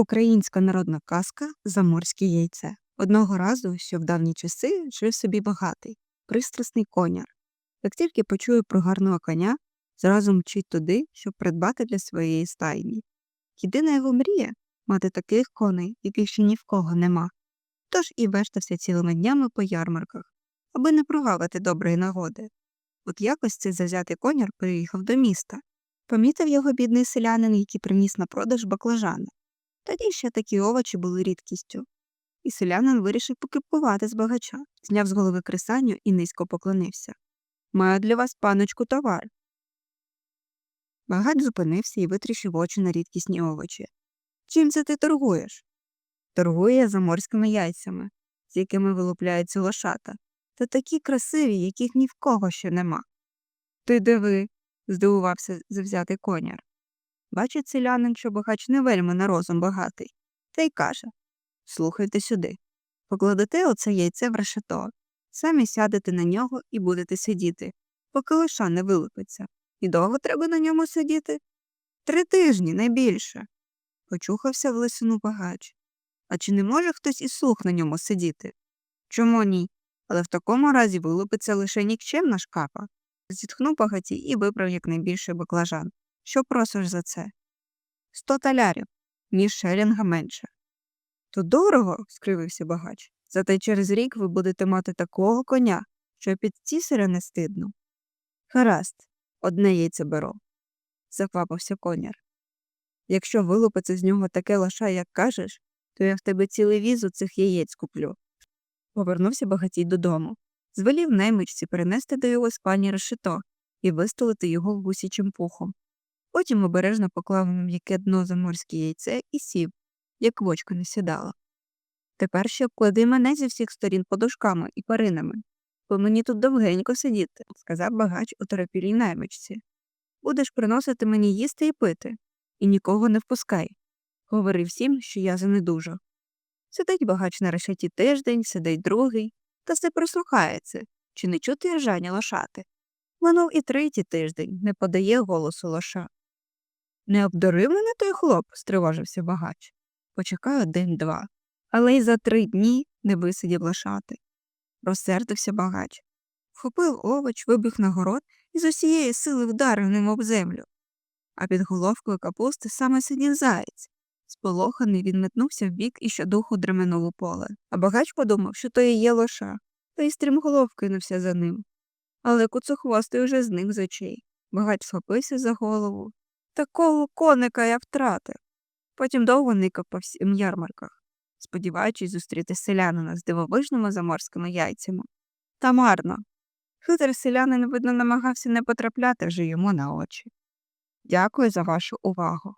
Українська народна казка Заморське яйце. Одного разу, що в давні часи, жив собі багатий, пристрасний коняр. Як тільки почує про гарного коня, зразу мчить туди, щоб придбати для своєї стайні. Єдина його мрія мати таких коней, яких ще ні в кого нема. Тож і вештався цілими днями по ярмарках, аби не прогавити доброї нагоди. От якось цей завзятий коняр приїхав до міста. Помітив його бідний селянин, який приніс на продаж баклажани. Тоді ще такі овочі були рідкістю. І селянин вирішив покипкувати з багача, зняв з голови кресанню і низько поклонився. Маю для вас, паночку, товар. Багач зупинився і витріщив очі на рідкісні овочі. Чим це ти торгуєш? Торгує я заморськими яйцями, з якими вилупляються лошата, та такі красиві, яких ні в кого ще нема. Ти диви, здивувався завзятий коняр. Бачить селянин, що багач не вельми на розум багатий, та й каже Слухайте сюди. Покладете оце яйце в решето, самі сядете на нього і будете сидіти, поки лиша не вилупиться. І довго треба на ньому сидіти? Три тижні, не більше. Почухався в лисину багач. А чи не може хтось і слух на ньому сидіти? Чому ні? Але в такому разі вилупиться лише нікчемна шкапа. Зітхнув багатій і вибрав якнайбільше баклажан. Що просиш за це? Сто талярів, ніж шелінга менше. То дорого, скривився багач. Зате через рік ви будете мати такого коня, що під цісаря не стидно. Гаразд, одне яйце беру, заквапився коняр. Якщо вилупиться з нього таке лоша, як кажеш, то я в тебе цілий візу цих яєць куплю. Повернувся багатій додому, звелів наймичці перенести до його спальні решето і вистелити його гусячим пухом. Потім обережно поклав на м'яке дно заморське яйце і сів, як вочка не сідала. Тепер ще обклади мене зі всіх сторін подушками і перинами, бо мені тут довгенько сидіти, сказав багач у торопілій наймичці. Будеш приносити мені їсти і пити, і нікого не впускай. Говори всім, що я занедужа. Сидить багач на решеті тиждень, сидить другий, та все прислухається, чи не чути ржання лошати. Минув і третій тиждень, не подає голосу лоша. Не обдурив мене той хлоп, стривожився багач. Почекаю день-два, але й за три дні не висидів лошати. Розсердився багач. Вхопив овоч, вибіг на город і з усієї сили вдарив ним об землю. А під головкою капусти саме сидів заєць. Сполоханий він метнувся вбік і щодуху дременув у поле. А багач подумав, що то і є лоша, та й стрімголов кинувся за ним. Але куцохвостий уже зник з очей. Багач схопився за голову. Такого коника я втратив. Потім довго никав по всім ярмарках, сподіваючись зустріти селянина з дивовижними заморськими яйцями. Та марно. Хитрий селянин, видно, намагався не потрапляти вже йому на очі. Дякую за вашу увагу.